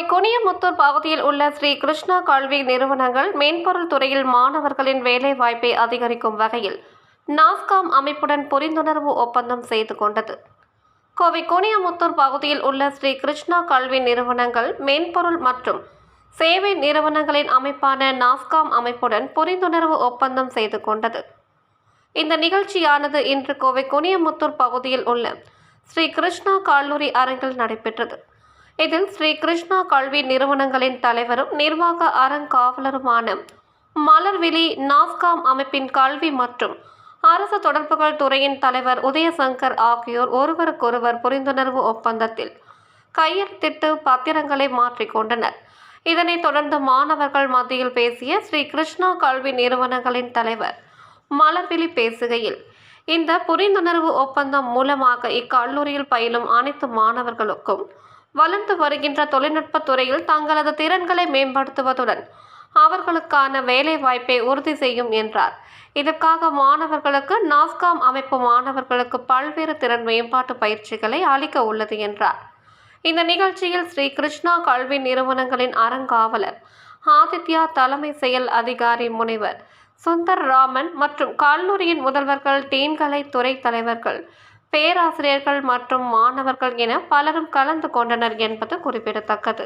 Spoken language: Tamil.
கோவை குனியமுத்தூர் பகுதியில் உள்ள ஸ்ரீ கிருஷ்ணா கல்வி நிறுவனங்கள் மென்பொருள் துறையில் மாணவர்களின் வேலை வாய்ப்பை அதிகரிக்கும் வகையில் நாஸ்காம் அமைப்புடன் புரிந்துணர்வு ஒப்பந்தம் செய்து கொண்டது. கோவை குனியமுத்தூர் பகுதியில் உள்ள ஸ்ரீ கிருஷ்ணா கல்வி நிறுவனங்கள் மென்பொருள் மற்றும் சேவை நிறுவனங்களின் அமைப்பான நாஸ்காம் அமைப்புடன் புரிந்துணர்வு ஒப்பந்தம் செய்து கொண்டது. இந்த நிகழ்ச்சியானது இன்று கோவை குனியமுத்தூர் பகுதியில் உள்ள ஸ்ரீ கிருஷ்ணா கல்லூரி அரங்கில் நடைபெற்றது. இதில் ஸ்ரீ கிருஷ்ணா கல்வி நிறுவனங்களின் தலைவரும் நிர்வாக அறங்காவலருமான மலர்விழி நாஸ்காம் அமைப்பின் கல்வி மற்றும் அரசு தொடர்புகள் துறையின் தலைவர் உதயசங்கர் ஆகியோர் ஒருவருக்கொருவர் புரிந்துணர்வு ஒப்பந்தத்தில் கையெழுத்திட்டு பத்திரங்களை மாற்றிக்கொண்டனர் இதனைத் தொடர்ந்து மாணவர்கள் மத்தியில் பேசிய ஸ்ரீ கிருஷ்ணா கல்வி நிறுவனங்களின் தலைவர் மலர்விழி பேசுகையில் இந்த புரிந்துணர்வு ஒப்பந்தம் மூலமாக இக்கல்லூரியில் பயிலும் அனைத்து மாணவர்களுக்கும் வளர்ந்து வருகின்ற தொழில்நுட்பத் துறையில் தங்களது திறன்களை மேம்படுத்துவதுடன் அவர்களுக்கான வேலை வாய்ப்பை உறுதி செய்யும் என்றார். இதற்காக மாணவர்களுக்கு நாஸ்காம் அமைப்பு மாணவர்களுக்கு பல்வேறு திறன் மேம்பாட்டு பயிற்சிகளை அளிக்க உள்ளது என்றார். இந்த நிகழ்ச்சியில் ஸ்ரீ கிருஷ்ணா கல்வி நிறுவனங்களின் அறங்காவலர் ஆதித்யா தலைமை செயல் அதிகாரி முனைவர் சுந்தர் ராமன் மற்றும் கல்லூரியின் முதல்வர்கள் டீன்கலை துறை தலைவர்கள் பேராசிரியர்கள் மற்றும் மாணவர்கள் என பலரும் கலந்து கொண்டனர் என்பது குறிப்பிடத்தக்கது.